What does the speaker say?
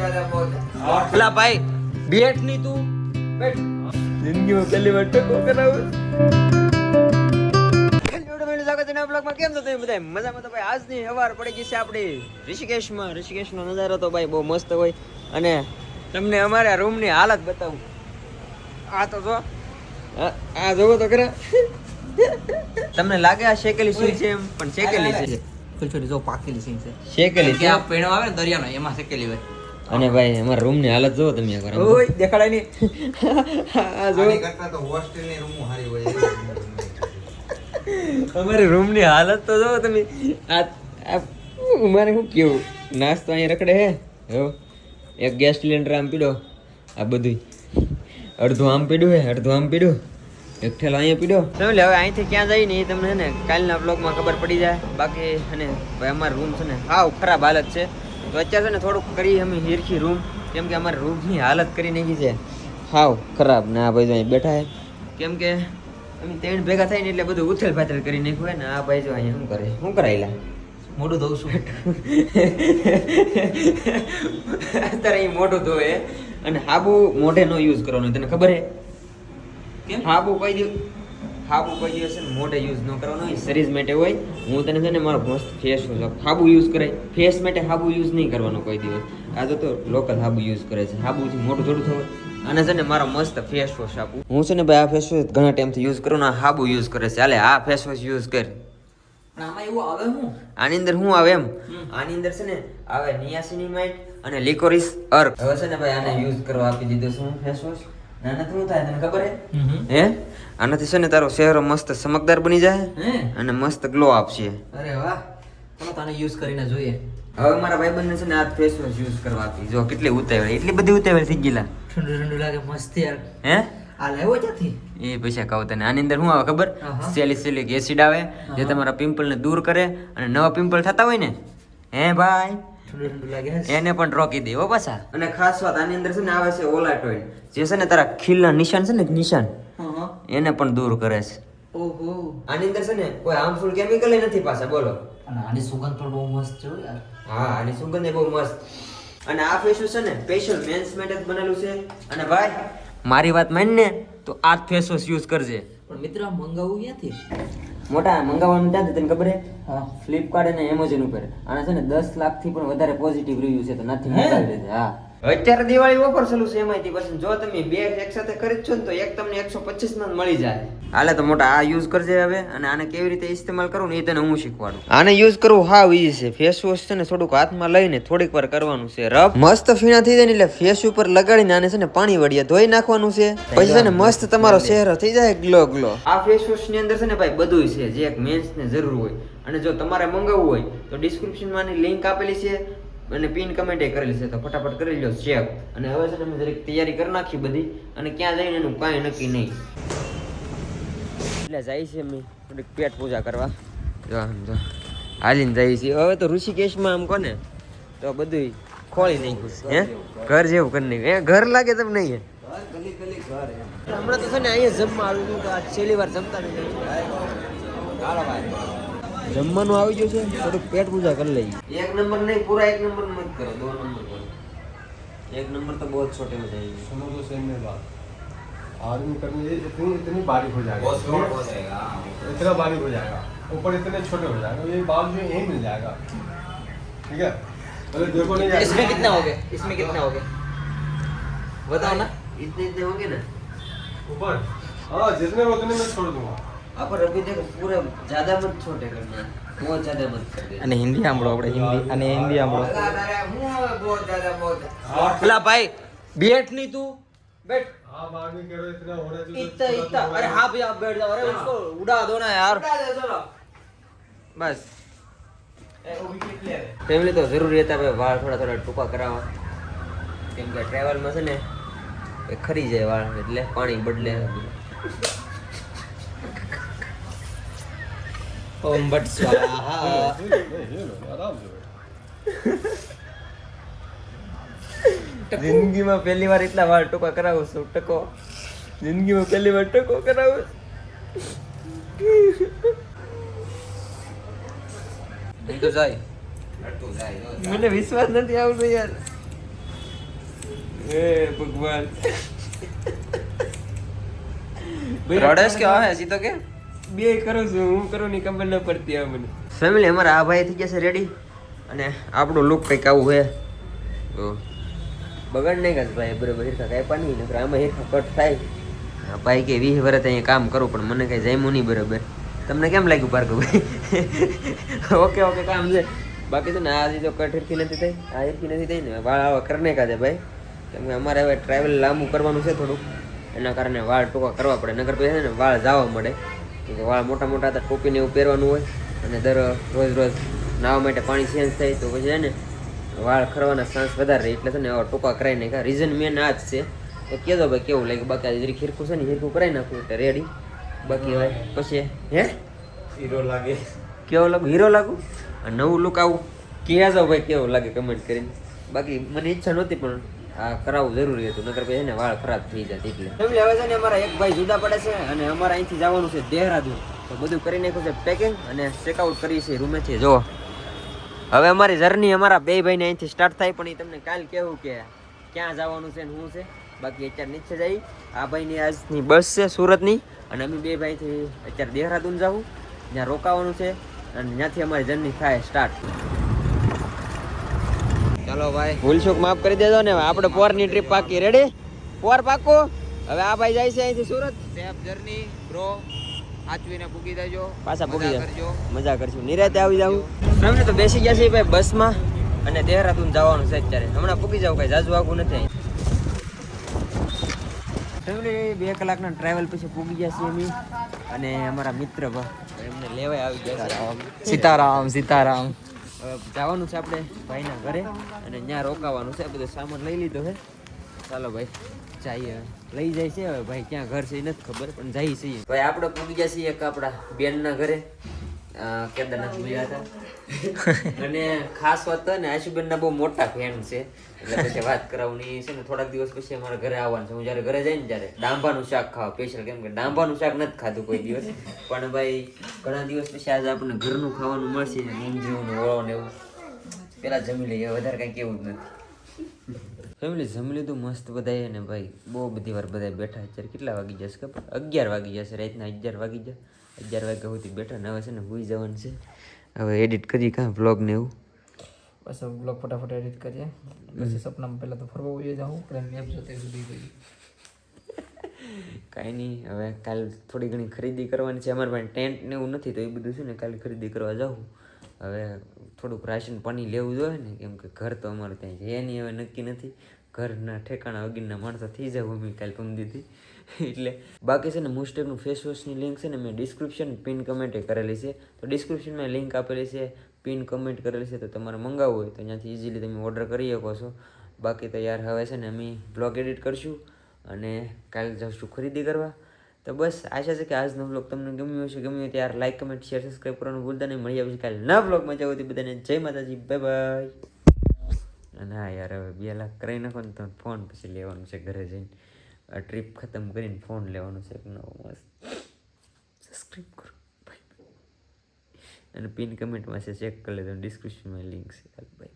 પેલા ભાઈ બેઠની કેમ તો મજામાં તો ભાઈ સવાર પડી ગઈ છે આપણી. ઋષિકેશમાં. ઋષિકેશનો નજારો તો ભાઈ બહુ મસ્ત હોય. અને તમને અમારા રૂમની હાલત બતાવું. આ તો જો. આ જોવો તો ખરા. તમને લાગે આ શેકેલી સુઈ છે એમ? પણ શેકેલી છે. છોટી જો પાકેલી સુઈ છે. શેકેલી છે? આ પેણો આવે ને દરિયાનો એમાં શેકેલી હોય. અને ભાઈ અમારા રૂમની હાલત જોવો તમે એકવાર. ઓય દેખાડાય નહીં. આ જો. કરતા તો હોસ્ટેલની રૂમ હારી હોય અમારી રૂમની હાલત તો જોવો તમે. આ આ મારે શું કેવું? નાસ્તો અહીંયા રખડે હે. હો એક ગેસ સિલિન્ડર આમ પીડો. આ બધું અડધું આમ પીડ્યું હે અડધું આમ પીડ્યું એક ઠેલો અહીંયા પીડ્યો સમજ હવે અહીંથી ક્યાં જાય ને એ તમને ને કાલના બ્લોગમાં ખબર પડી જાય. બાકી અને ભાઈ અમારો રૂમ છે ને હાવ ખરાબ હાલત છે. તો અત્યારે છે ને થોડુંક કરી અમે હીરખી રૂમ કેમ કે અમારા રૂમની હાલત કરી નાખી છે. હાવ ખરાબ. ને આ ભાઈ જો અહીં બેઠા છે. કેમ કે અમે ત્રણ ભેગા થઈને એટલે બધું ઉથલ પાથલ કરી નાખ્યું હોય ને આ ભાઈ જો અહીંયા શું કરે? શું કરાયેલા? મોઢું ધોઉં છું. અત્યારે અહીં મોઢું ધોવે અને હાબુ મોઢે નો યુઝ કરવાનો તને ખબર હે કેમ? હાબુ કોઈ દિવસ હાબુ કોઈ દિવસ ને મોઢે યુઝ ન કરવાનો હોય શરીર માટે હોય. હું તને છે ને મારો મસ્ત ફેસ વોશ હાબુ યુઝ કરે ફેસ માટે હાબુ યુઝ નહીં કરવાનો કોઈ દિવસ. આ તો લોકલ હાબુ યુઝ કરે છે. હાબુથી મોટું થોડું થવું અને છે ને મારો મસ્ત ફેસ વોશ આપું. હું છે ને ભાઈ આ ફેસ વોશ ઘણા ટાઈમથી યુઝ કરું ને હાબુ યુઝ કરે છે. હાલે આ ફેસ વોશ યુઝ કર. પણ આમાં એવું આવે હું? આની અંદર શું આવે એમ? આની અંદર છે ને આવે નિયાસિનીમાઇડ અને લિકોરિસ અર્ક હવે છે ને ભાઈ આને યુઝ કરવા આપી દીધો છે હું ફેસ વોશ નાના શું થાય તને ખબર હે? હે? આનાથી છે ને તારો ચહેરો મસ્ત ચમકદાર બની જાય અને મસ્ત ગ્લો આપશે. અરે વાહ. તમે તાને યુઝ કરીને જોઈએ. હવે મારા ભાઈબંધને છે ને આ ફેસ વોશ યુઝ કરવા આપી જો કેટલી ઉતાવળ એટલી બધી ઉતાવળ થઈ ગયેલા. ઠંડુ ઠંડુ લાગે મસ્ત યાર. હે? આ લાવ્યો ક્યાંથી? એ પૈસા કહું તને. આની અંદર શું આવે ખબર. સેલિસિલિક એસિડ આવે જે તમારા પિમ્પલને દૂર કરે અને નવા પિમ્પલ થતા હોય ને. હે ભાઈ? એને પણ રોકી દે હો પાછા. અને ખાસ વાત આની અંદર છે ને આવે છે ઓલાટોઇડ જે છે ને તારા ખીલના નિશાન છે ને નિશાન. એને પણ દૂર કરે છે. ઓહો આની અંદર છે ને કોઈ હાર્મફુલ કેમિકલ નથી પાસે બોલો. અને આની સુગંધ પણ બહુ મસ્ત છે યાર. હા આની સુગંધ એ બહુ મસ્ત. અને આ ફેસ વોશ છે ને સ્પેશિયલ મેન્સ માટે જ બનેલું છે. અને ભાઈ મારી વાત માન ને તો આ ફેસ વોશ યુઝ કરજે. પણ મિત્ર આ મંગાવવું ક્યાંથી? મોટા મંગાવવાનું ક્યાંથી તને ખબર હે હા. ફ્લિપકાર્ટ અને એમેઝોન ઉપર. આના છે ને દસ લાખથી પણ વધારે પોઝિટિવ રિવ્યુ છે તો નથી મંગાવી દેજે હા. અત્યારે દિવાળી ઓફર ચાલુ છે એમાંથી પછી જો તમે બે એક સાથે છો ને તો એક તમને એકસો પચીસમાં મળી જાય. હાલે તો મોટા આ યુઝ કરજે હવે અને આને કેવી રીતે ઇસ્તેમાલ કરવું ને એ તને હું શીખવાડું. આને યુઝ કરવું હાવ ઈઝી છે. ફેસ વોશ છે ને થોડુંક હાથમાં લઈને થોડીક વાર કરવાનું છે. રબ મસ્ત ફીણા થઈ જાય ને એટલે ફેસ ઉપર લગાડીને આને છે ને પાણી વળીએ ધોઈ નાખવાનું છે. પછી છે ને મસ્ત તમારો ચહેરો થઈ જાય ગ્લો ગ્લો આ ફેસ વોશની અંદર છે ને ભાઈ બધું છે. જે એક મેન્સ ને જરૂર હોય. અને જો તમારે મંગાવવું હોય તો ડિસ્ક્રિપ્શનમાં લિંક આપેલી છે. અને પિન કમેન્ટ એ કરેલી છે તો ફટાફટ કરી લો ચેક અને હવે છે અમે જરીક તૈયારી કરી નાખી બધી અને ક્યાં જઈને એનું કાંઈ નક્કી નહીં. એટલે જાય છે અમે થોડીક પેટ પૂજા કરવા. જો આમ જો. હાલીને જાય છે. હવે તો ઋષિકેશમાં આમ કોને? તો બધું ખોળી નાખ્યું હે? ઘર જેવું કરી નાખ્યું. હે ઘર લાગે તમને નહીં હમણાં તો છે ને અહીંયા જમવા આવ્યું હતું. આ છેલ્લી વાર જમતા નથી. જમવાનું આવી ગયું છે થોડુંક પેટ પૂજા કરી લઈએ એક નંબર નહીં પૂરા એક નંબર મત કરો દો નંબર કરો એક नंबर तो बहुत छोटे हो जाएंगे सुनो तो सेम में बात आर्मी करने ये इतनी इतनी बारीक हो जाएगा बहुत शॉर्ट हो जाएगा हाँ। इतना बारीक हो जाएगा ऊपर इतने छोटे हो जाएगा ये बाल जो है यही मिल जाएगा ठीक है अरे देखो नहीं जाएगा इसमें कितना हो गया इसमें कितना हो गया बताओ ना इतने इतने होंगे ना ऊपर हाँ जितने उतने मैं छोड़ दूंगा हाँ पर अभी देखो पूरा ज्यादा मत छोटे करना बहुत ज्यादा मत कर देना અને હિન્દી સાંભળો આપણે હિન્દી અને હિન્દી સાંભળો लगा रहा है, हूँ अब बहुत ज्यादा बहुत हाँ પેલા ભાઈ બેઠ नहीं तू बैठ आप आर्मी करो इतना होना चाहिए इतना इतना अरे हाँ भैया आप बैठ जाओ अरे उसको उड़ा दो ना यार उड़ा दो, चलो बस ए, वो विकेट ले ले। ફેમિલી તો જરૂરી હતા ભાઈ વાળ થોડા થોડા ટૂંકા કરાવવા કેમ કે ટ્રાવેલમાં છે ને એ ખરી જાય વાળ એટલે પાણી બદલે ઓમ ભટ સ્વાહા. જિંદગીમાં પહેલી વાર એટલા વાર ટોકા કરાવું છું ટકો. જિંદગીમાં પહેલી વાર ટકો કરાવું. તો જાય. મને વિશ્વાસ નથી આવતો યાર. હે ભગવાન. રડેશ કે આવે હજી તો કે? બે કરું છું, હું કરું ની ખબર ન પડતી અમને મને. ફેમિલી અમારા આ ભાઈ થઈ જશે રેડી અને આપણું લુક કંઈક આવું છે. તો બગાડ નહીં કાંઈ ભાઈ, બરોબર હિરખા કાંઈ નહીં, નકર આમાં હિરખા કટ થાય. ભાઈ કે વીસ વર્ષ અહીંયા કામ કરું, પણ મને કઈ જમ્યું નહીં બરોબર. તમને કેમ લાગ્યું ભાર્ગવભાઈ ઓકે ઓકે, કામ છે. બાકી તો ને આ તો કટ હિરખી નથી થઈ, આ હિરખી નથી થઈ ને વાળ આવા કરને કાજે ભાઈ. કેમ કે અમારે હવે ટ્રાવેલ લાંબુ કરવાનું છે થોડુંક. એના કારણે વાળ ટૂંકા કરવા પડે નગર પછી ને વાળ જાવા મળે. કે વાળ મોટા મોટા હતા ટોપીને એવું પહેરવાનું હોય અને દર રોજ રોજ નાહવા માટે પાણી ચેન્જ થાય તો પછી ને વાળ ખરવાના ચાન્સ વધારે રહે. એટલે છે ને આવા ટૂંકા કરાવી નાખ્યા રીઝન મેન આ જ છે. તો કહેજો ભાઈ કેવું લાગે બાકી આજે ખીરખું છે ને ખીરખું કરાવી નાખું એટલે રેડી બાકી હવે પછી હે? હીરો લાગે. કેવો લાગુ? હીરો લાગુ? નવું લુક આવું. કહેજો ભાઈ કેવું લાગે કમેન્ટ કરીને. બાકી મને ઈચ્છા નહોતી પણ આ કરાવવું જરૂરી હતું, નકર પછી એને વાળ ખરાબ થઈ જાય એટલે. ફેમિલી હવે છે ને અમારા એક ભાઈ જુદા પડે છે અને અમારે અહીંથી જવાનું છે દેહરાદૂન. તો બધું કરી નાખ્યું છે પેકિંગ અને ચેકઆઉટ કરી છે રૂમે રૂમેથી જો હવે અમારી જર્ની અમારા બે ભાઈને અહીંથી સ્ટાર્ટ થાય, પણ એ તમને કાલ કહેવું કે ક્યાં જવાનું છે ને શું છે. બાકી અત્યારે નીચે જઈ. આ ભાઈની આજની બસ છે સુરતની, અને અમે બે ભાઈથી અત્યારે દેહરાદૂન જવું. ત્યાં રોકાવાનું છે અને ત્યાંથી અમારી જર્ની થાય સ્ટાર્ટ ચાલો ભાઈ ભૂલચૂક માફ કરી દેજો ને આપણે પોરની ટ્રીપ પાકી. રેડી પોર પાકો? હવે આ ભાઈ જાય છે અહીંથી સુરત. સેફ જર્ની બ્રો સાચવીને પૂકી દેજો. પાછા પૂકી જજો મજા કરશું. નિરાતે આવી જાવ ફેમિલી તો બેસી ગયા છે ભાઈ બસમાં અને દેહરાદૂન જવાનું છે અત્યારે. હમણાં પૂગી જાવ કઈ જાજુ આગું નથી ફેમિલી બે કલાકના ટ્રાવેલ પછી પૂગી ગયા છીએ અમે. અને અમારા મિત્ર એમને લેવાય આવી ગયા સીતારામ સીતારામ. જવાનું છે આપણે ભાઈના ઘરે અને ત્યાં રોકાવાનું છે. બધો સામાન લઈ લીધો છે. ચાલો ભાઈ, જઈએ. લઈ જાય છે. હવે ભાઈ ક્યાં ઘર છે એ નથી ખબર, પણ જઈએ છીએ. ભાઈ, આપણે પૂગી ગયા છીએ એક આપણા બેનના ઘરે. કેદારનાથ મળ્યા હતા? અને ખાસ વાત તો ને આશુબેનના બહુ મોટા ફેન છે. એટલે પછી વાત કરાવવાની છે ને થોડાક દિવસ પછી અમારે ઘરે આવવાનું છે. હું જ્યારે ઘરે જઈને ત્યારે ડાંભાનું શાક ખાવા સ્પેશિયલ કેમ કે ડાંભાનું શાક નથી ખાધું કોઈ દિવસ. પણ ભાઈ ઘણા દિવસ પછી આજે આપણને ઘરનું ખાવાનું મળશે ઊંધિયું ને ઓળો ને એવું. પેલા જમી લઈએ વધારે કાંઈ કેવું જ નથી. ફેમિલી જમી લીધું મસ્ત બધાએ ને ભાઈ. બહુ બધી વાર બધા બેઠા અત્યારે કેટલા વાગી જશે ખબર? અગિયાર વાગી જશે રાતના અગિયાર વાગી જાય અગિયાર વાગ્યા સુધી બેઠા ને હવે છે ને ભૂઈ જવાનું છે. હવે એડિટ કરીએ કાં બ્લોગ ને એવું? બસ હવે બ્લોગ ફટાફટ એડિટ કરીએ. પછી સપનામાં પહેલાં તો ફરવા ઉઈએ જાઉં પણ મેપ જોતે સુધી ગઈ. કાંઈ નહીં હવે કાલ થોડી ઘણી ખરીદી કરવાની છે. અમારે પાસે ટેન્ટ ને એવું નથી તો એ બધું છે ને કાલે ખરીદી કરવા જાઉં. હવે થોડુંક રાશન પાણી લેવું જોઈએ ને કેમ કે ઘર તો અમારે ત્યાં છે નહીં હવે નક્કી નથી. ઘરના ઠેકાણા વગરના માણસો થઈ જાવ અમે કાલે પમદીથી એટલે બાકી છે ને મુસ્ટેકનું ફેસ વોશની લિંક છે ને, મેં ડિસ્ક્રિપ્શન પિન કમેન્ટે કરેલી છે. તો ડિસ્ક્રિપ્શનમાં લિંક આપેલી છે પિન કમેન્ટ કરેલી છે, તો તમારે મંગાવવું હોય તો ત્યાંથી ઇઝીલી તમે ઓર્ડર કરી શકો છો. બાકી તો યાર હવે છે ને, અમે બ્લોગ એડિટ કરશું અને કાલે જશું ખરીદી કરવા. તો બસ, આશા છે કે આજનો બ્લોગ તમને ગમ્યો હશે. ગમ્યો હોય ત્યારે લાઇક કમેન્ટ શેર સબસ્ક્રાઈબ કરવાનું ભૂલતા નહીં. મળી આવશે કાલે ના બ્લોગમાં જાવ તો બધાને જય માતાજી. બાય બાય અને હા યાર, હવે બે લાખ કરી નાખો ને તો ફોન પછી લેવાનું છે ઘરે જઈને. ટ્રીપ ખતમ કરીને ફોન લેવાનો છે એક નવો મસ્ત. સબસ્ક્રાઈબ કરો. અને પિન કમેન્ટમાં છે ચેક કરી લેજો. ડિસ્ક્રિપ્શનમાં લિંક છે. બાય